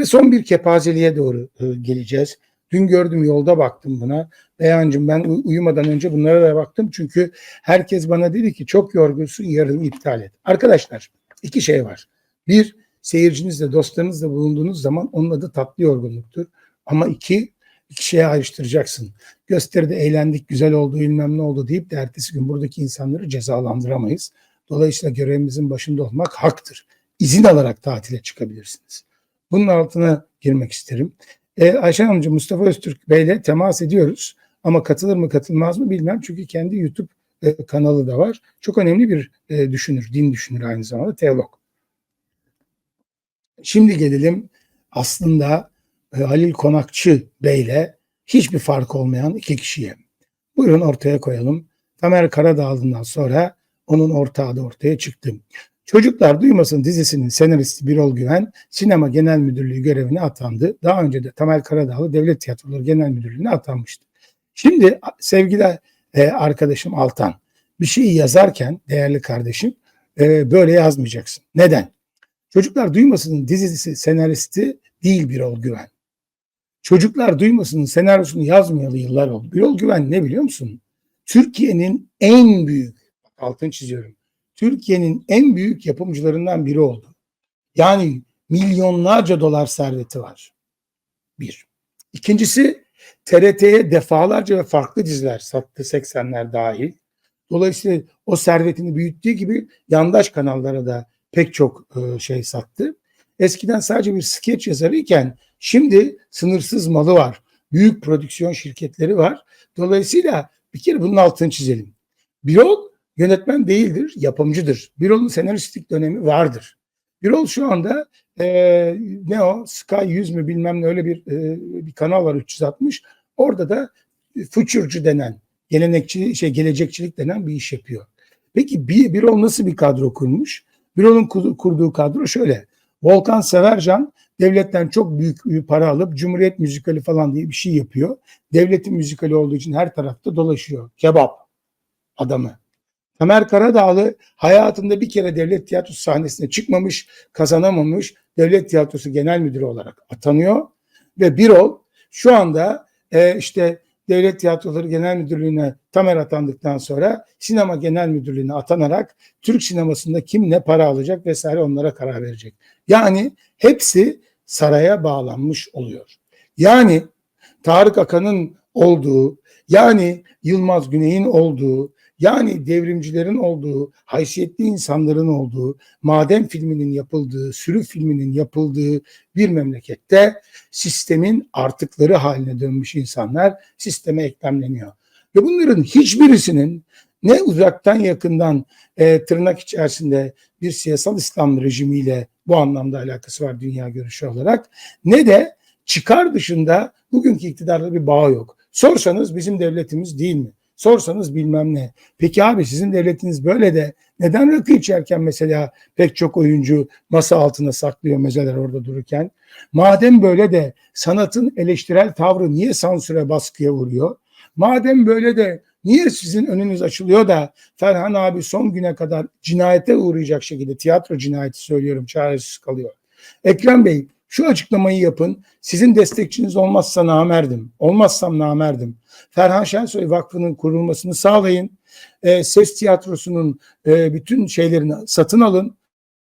Ve son bir kepazeliğe doğru e, geleceğiz. Dün gördüm yolda baktım buna. Beyancım ben uy- uyumadan önce bunlara da baktım. Çünkü herkes bana dedi ki çok yorgunsun yarın iptal et. Arkadaşlar iki şey var. Bir seyircinizle dostlarınızla bulunduğunuz zaman onun adı tatlı yorgunluktur. Ama iki iki şeye ayrıştıracaksın. Gösteride eğlendik güzel oldu bilmem ne oldu deyip de ertesi gün buradaki insanları cezalandıramayız. Dolayısıyla görevimizin başında olmak haktır. İzin alarak tatile çıkabilirsiniz. Bunun altına girmek isterim. Ee, Ayşe Hanımcığım Mustafa Öztürk Bey'le temas ediyoruz. Ama katılır mı katılmaz mı bilmem. Çünkü kendi YouTube e, kanalı da var. Çok önemli bir e, düşünür, din düşünür aynı zamanda teolog. Şimdi gelelim aslında e, Halil Konakçı Bey'le hiçbir fark olmayan iki kişiye. Buyurun ortaya koyalım. Tamer Karadağlı'ndan sonra onun ortağı da ortaya çıktı. Çocuklar Duymasın dizisinin senaristi Birol Güven sinema genel müdürlüğü görevine atandı. Daha önce de Tamer Karadağlı Devlet Tiyatroları Genel Müdürlüğü'ne atanmıştı. Şimdi sevgili e, arkadaşım Altan bir şeyi yazarken değerli kardeşim e, böyle yazmayacaksın. Neden? Çocuklar Duymasın'ın dizisi senaristi değil Birol Güven. Çocuklar Duymasın'ın senaryosunu yazmayalı yıllar oldu. Birol Güven ne biliyor musun? Türkiye'nin en büyük, altın çiziyorum, Türkiye'nin en büyük yapımcılarından biri oldu. Yani milyonlarca dolar serveti var. Bir. İkincisi TRT'ye defalarca ve farklı diziler sattı 80'ler dahil. Dolayısıyla o servetini büyüttüğü gibi yandaş kanallara da pek çok e, şey sattı. Eskiden sadece bir skeç yazarı iken şimdi sınırsız malı var. Büyük prodüksiyon şirketleri var. Dolayısıyla bir kere bunun altını çizelim. Birol yönetmen değildir, yapımcıdır. Birol'un senaristik dönemi vardır. Birol şu anda e, ne o Sky 100 mü bilmem ne öyle bir e, bir kanal var 360. Orada da future'cu denen, gelenekçi şey gelecekçilik denen bir iş yapıyor. Peki bir Birol nasıl bir kadro kurmuş? Birol'un kurduğu kadro şöyle. Volkan Severcan devletten çok büyük bir para alıp Cumhuriyet müzikali falan diye bir şey yapıyor. Devletin müzikali olduğu için her tarafta dolaşıyor. Kebap adamı. Tamer Karadağlı hayatında bir kere devlet tiyatrosu sahnesine çıkmamış, kazanamamış. Devlet tiyatrosu genel müdürü olarak atanıyor. Ve Birol şu anda e, işte Devlet Tiyatroları Genel Müdürlüğü'ne Tamer atandıktan sonra sinema genel müdürlüğüne atanarak Türk sinemasında kim ne para alacak vesaire onlara karar verecek. Yani hepsi saraya bağlanmış oluyor. Yani Tarık Akan'ın olduğu, yani Yılmaz Güney'in olduğu, yani devrimcilerin olduğu, haysiyetli insanların olduğu, maden filminin yapıldığı, sürü filminin yapıldığı bir memlekette sistemin artıkları haline dönmüş insanlar sisteme eklemleniyor. Ve bunların hiçbirisinin ne uzaktan yakından e, tırnak içerisinde bir siyasal İslam rejimiyle bu anlamda alakası var dünya görüşü olarak ne de çıkar dışında bugünkü iktidarla bir bağ yok. Sorsanız bizim devletimiz değil mi? Sorsanız bilmem ne. Peki abi sizin devletiniz böyle de neden rakı içerken mesela pek çok oyuncu masa altına saklıyor mezeler orada dururken? Madem böyle de sanatın eleştirel tavrı niye sansüre baskıya vuruyor? Madem böyle de niye sizin önünüz açılıyor da Ferhan abi son güne kadar cinayete uğrayacak şekilde tiyatro cinayeti söylüyorum çaresiz kalıyor. Ekrem Bey şu açıklamayı yapın. Sizin destekçiniz olmazsa namerdim. Olmazsam namerdim. Ferhan Şensoy Vakfı'nın kurulmasını sağlayın. E, ses tiyatrosunun e, bütün şeylerini satın alın.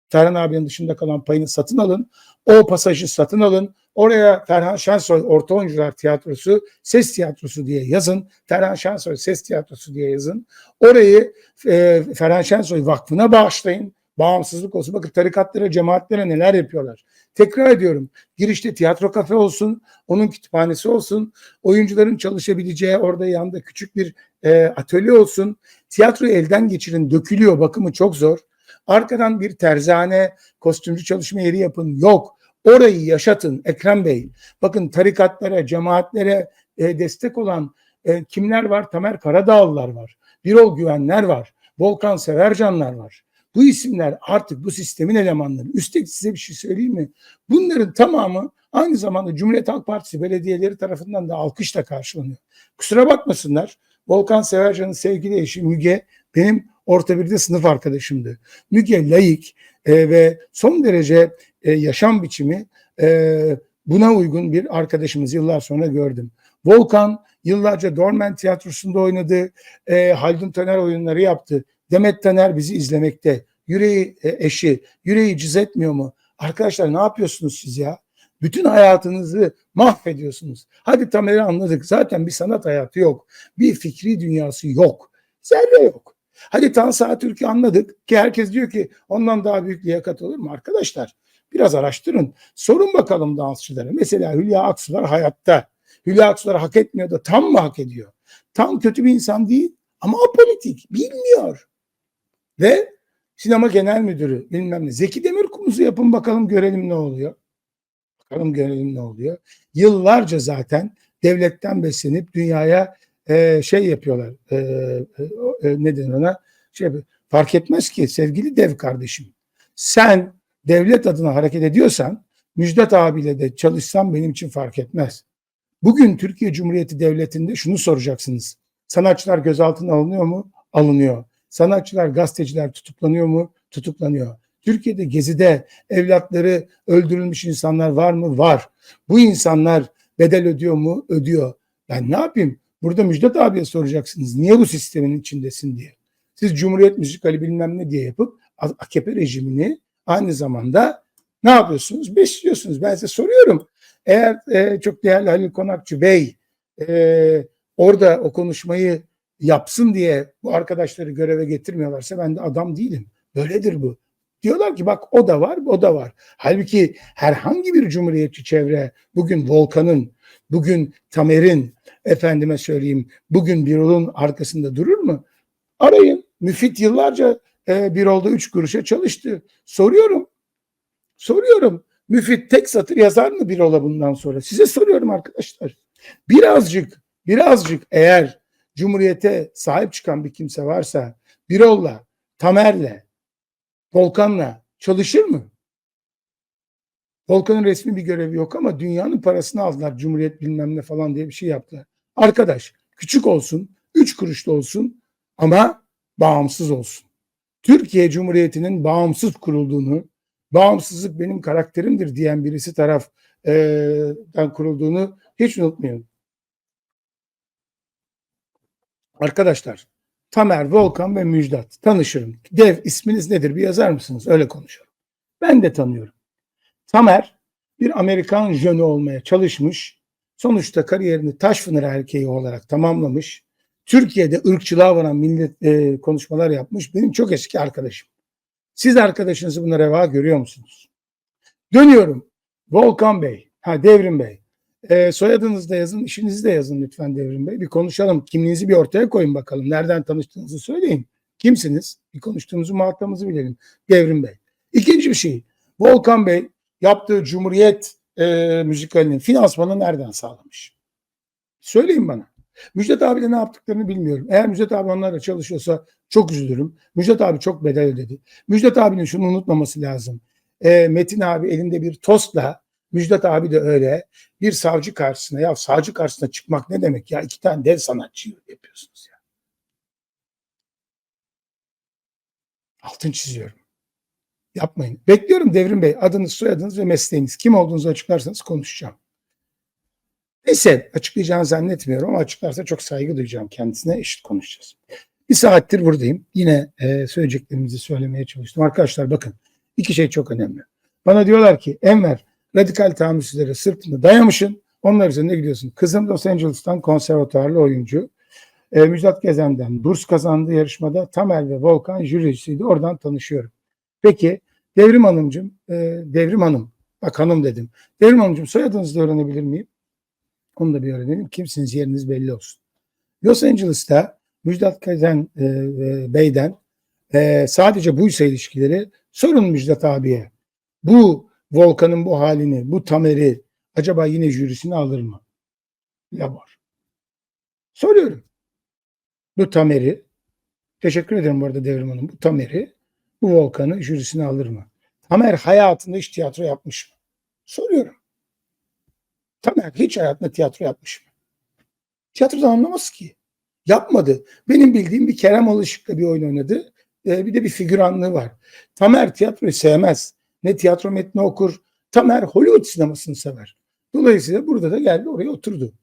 Ferhan abinin dışında kalan payını satın alın. O pasajı satın alın. Oraya Ferhan Şensoy Orta Oyuncular Tiyatrosu Ses Tiyatrosu diye yazın. Ferhan Şensoy Ses Tiyatrosu diye yazın. Orayı e, Ferhan Şensoy Vakfı'na bağışlayın. Bağımsızlık olsun. Bakın tarikatlara, cemaatlere neler yapıyorlar. Tekrar ediyorum. Girişte tiyatro kafe olsun, onun kütüphanesi olsun, oyuncuların çalışabileceği orada yanında küçük bir e, atölye olsun. Tiyatroyu elden geçirin, dökülüyor, bakımı çok zor. Arkadan bir terzane, kostümcü çalışma yeri yapın. Yok. Orayı yaşatın Ekrem Bey. Bakın tarikatlara, cemaatlere e, destek olan e, kimler var? Tamer Karadağlılar var. Birol Güvenler var. Volkan Severcanlar var. Bu isimler artık bu sistemin elemanları. Üstelik size bir şey söyleyeyim mi? Bunların tamamı aynı zamanda Cumhuriyet Halk Partisi belediyeleri tarafından da alkışla karşılanıyor. Kusura bakmasınlar. Volkan Severcan'ın sevgili eşi Müge benim orta birde sınıf arkadaşımdı. Müge layık e, ve son derece e, yaşam biçimi e, buna uygun bir arkadaşımız yıllar sonra gördüm. Volkan yıllarca Dormen Tiyatrosu'nda oynadı. E, Haldun Taner oyunları yaptı. Demet Taner bizi izlemekte. Yüreği e, eşi, yüreği cız etmiyor mu? Arkadaşlar ne yapıyorsunuz siz ya? Bütün hayatınızı mahvediyorsunuz. Hadi Tamer'i anladık. Zaten bir sanat hayatı yok. Bir fikri dünyası yok. Zerre yok. Hadi Tansu Atürk'ü anladık ki herkes diyor ki ondan daha büyük liyakat olur mu? Arkadaşlar biraz araştırın. Sorun bakalım dansçılara. Mesela Hülya Aksular hayatta. Hülya Aksular hak etmiyor da tam mı hak ediyor? Tam kötü bir insan değil ama apolitik. Bilmiyor. Ve sinema genel müdürü bilmem ne. Zeki Demirkubuz'u yapın bakalım görelim ne oluyor. Bakalım görelim ne oluyor. Yıllarca zaten devletten beslenip dünyaya e, şey yapıyorlar. E, e, e, ne denir ona? Şey, fark etmez ki sevgili dev kardeşim. Sen devlet adına hareket ediyorsan Müjdat abiyle de çalışsan benim için fark etmez. Bugün Türkiye Cumhuriyeti Devleti'nde şunu soracaksınız. Sanatçılar gözaltına alınıyor mu? Alınıyor. Sanatçılar, gazeteciler tutuklanıyor mu? Tutuklanıyor. Türkiye'de gezide evlatları öldürülmüş insanlar var mı? Var. Bu insanlar bedel ödüyor mu? Ödüyor. Ben ne yapayım? Burada Müjdat abiye soracaksınız. Niye bu sistemin içindesin diye. Siz Cumhuriyet Müzikali bilmem ne diye yapıp AKP rejimini aynı zamanda ne yapıyorsunuz? Besliyorsunuz. Ben size soruyorum. Eğer e, çok değerli Halil Konakçı Bey e, orada o konuşmayı yapsın diye bu arkadaşları göreve getirmiyorlarsa ben de adam değilim. Böyledir bu. Diyorlar ki bak o da var, o da var. Halbuki herhangi bir cumhuriyetçi çevre bugün Volkan'ın, bugün Tamer'in, efendime söyleyeyim, bugün Birol'un arkasında durur mu? Arayın. Müfit yıllarca e, Birol'da üç kuruşa çalıştı. Soruyorum. Soruyorum. Müfit tek satır yazar mı Birol'a bundan sonra? Size soruyorum arkadaşlar. Birazcık, birazcık eğer Cumhuriyete sahip çıkan bir kimse varsa Birol'la, Tamer'le, Volkan'la çalışır mı? Volkan'ın resmi bir görevi yok ama dünyanın parasını aldılar. Cumhuriyet bilmem ne falan diye bir şey yaptılar. Arkadaş küçük olsun, üç kuruşlu olsun ama bağımsız olsun. Türkiye Cumhuriyeti'nin bağımsız kurulduğunu, bağımsızlık benim karakterimdir diyen birisi taraftan kurulduğunu hiç unutmayın. Arkadaşlar Tamer, Volkan ve Müjdat tanışırım. Dev isminiz nedir bir yazar mısınız? Öyle konuşalım. Ben de tanıyorum. Tamer bir Amerikan jönü olmaya çalışmış. Sonuçta kariyerini Taşfınar erkeği olarak tamamlamış. Türkiye'de ırkçılığa varan millet e, konuşmalar yapmış. Benim çok eski arkadaşım. Siz arkadaşınızı buna reva görüyor musunuz? Dönüyorum. Volkan Bey, ha Devrim Bey. E, soyadınızı da yazın, işinizi de yazın lütfen Devrim Bey. Bir konuşalım. Kimliğinizi bir ortaya koyun bakalım. Nereden tanıştığınızı söyleyin. Kimsiniz? Bir konuştuğumuzu, muhatabımızı bilelim. Devrim Bey. İkinci bir şey. Volkan Bey yaptığı Cumhuriyet e, müzikalinin finansmanı nereden sağlamış? Söyleyin bana. Müjdat abi de ne yaptıklarını bilmiyorum. Eğer Müjdat abi onlarla çalışıyorsa çok üzülürüm. Müjdat abi çok bedel ödedi. Müjdat abinin şunu unutmaması lazım. E, Metin abi elinde bir tostla Müjdat abi de öyle. Bir savcı karşısına ya savcı karşısına çıkmak ne demek ya? iki tane dev sanatçı yapıyorsunuz ya. Altın çiziyorum. Yapmayın. Bekliyorum Devrim Bey. Adınız, soyadınız ve mesleğiniz. Kim olduğunuzu açıklarsanız konuşacağım. Neyse açıklayacağını zannetmiyorum ama açıklarsa çok saygı duyacağım kendisine. Eşit konuşacağız. Bir saattir buradayım. Yine e, söyleyeceklerimizi söylemeye çalıştım. Arkadaşlar bakın iki şey çok önemli. Bana diyorlar ki Enver radikal tahammülsüzlere sırtını dayamışın. Onlar üzerine gidiyorsun. Kızım Los Angeles'tan konservatuarlı oyuncu. E, Müjdat Gezen'den burs kazandığı yarışmada Tamer ve Volkan jürisiydi. Oradan tanışıyorum. Peki Devrim Hanımcığım, e, Devrim Hanım, bak hanım dedim. Devrim Hanımcığım soyadınızı da öğrenebilir miyim? Onu da bir öğrenelim. Kimsiniz yeriniz belli olsun. Los Angeles'ta Müjdat Gezen e, e, Bey'den e, sadece buysa ilişkileri sorun Müjdat abiye. Bu Volkan'ın bu halini, bu Tamer'i acaba yine jürisine alır mı? Labor. Soruyorum. Bu Tamer'i, teşekkür ederim bu arada Devrim Hanım, bu Tamer'i, bu Volkan'ı jürisine alır mı? Tamer hayatında hiç tiyatro yapmış mı? Soruyorum. Tamer hiç hayatında tiyatro yapmış mı? Tiyatrodan anlamaz ki. Yapmadı. Benim bildiğim bir Kerem Alışık'la bir oyun oynadı. Ee, bir de bir figüranlığı var. Tamer tiyatroyu sevmez. Ne tiyatro metni okur. Tamer Hollywood sinemasını sever. Dolayısıyla burada da geldi oraya oturdu.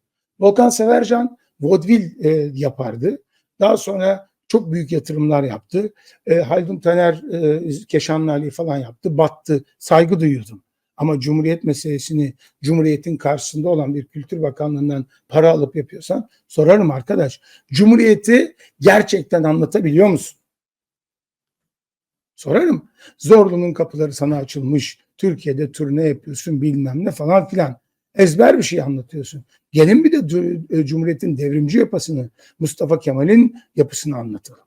Volkan Severcan vaudeville e, yapardı. Daha sonra çok büyük yatırımlar yaptı. E, Haldun Taner e, Keşanlı Ali falan yaptı. Battı. Saygı duyuyordum. Ama Cumhuriyet meselesini Cumhuriyet'in karşısında olan bir Kültür Bakanlığı'ndan para alıp yapıyorsan sorarım arkadaş. Cumhuriyeti gerçekten anlatabiliyor musun? Sorarım. Zorlu'nun kapıları sana açılmış. Türkiye'de turne yapıyorsun bilmem ne falan filan. Ezber bir şey anlatıyorsun. Gelin bir de e, Cumhuriyet'in devrimci yapısını, Mustafa Kemal'in yapısını anlatalım.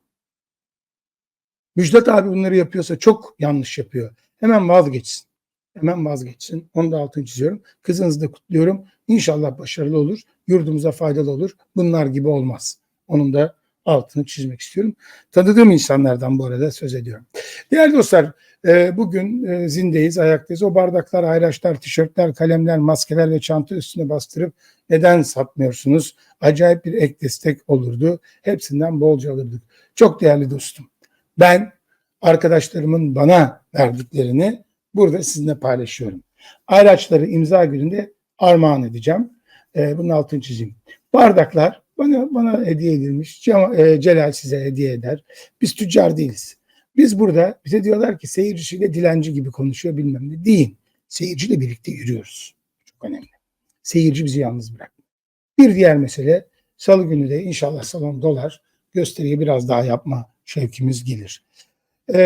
Müjdat abi bunları yapıyorsa çok yanlış yapıyor. Hemen vazgeçsin. Hemen vazgeçsin. Onu da altını çiziyorum. Kızınızı da kutluyorum. İnşallah başarılı olur. Yurdumuza faydalı olur. Bunlar gibi olmaz. Onun da altını çizmek istiyorum. Tanıdığım insanlardan bu arada söz ediyorum. Değerli dostlar, e, bugün e, zindeyiz, ayaktayız. O bardaklar, ayraçlar, tişörtler, kalemler, maskeler ve çanta üstüne bastırıp neden satmıyorsunuz? Acayip bir ek destek olurdu. Hepsinden bolca alırdık. Çok değerli dostum. Ben arkadaşlarımın bana verdiklerini burada sizinle paylaşıyorum. Ayraçları imza gününde armağan edeceğim. E, bunun altını çizeyim. Bardaklar bana bana hediye edilmiş. E, Celal size hediye eder. Biz tüccar değiliz. Biz burada bize diyorlar ki seyircisiyle dilenci gibi konuşuyor bilmem ne. Değil. Seyirciyle birlikte yürüyoruz. Çok önemli. Seyirci bizi yalnız bırak. Bir diğer mesele salı günü de inşallah salon dolar gösteriyi biraz daha yapma şevkimiz gelir. Ee,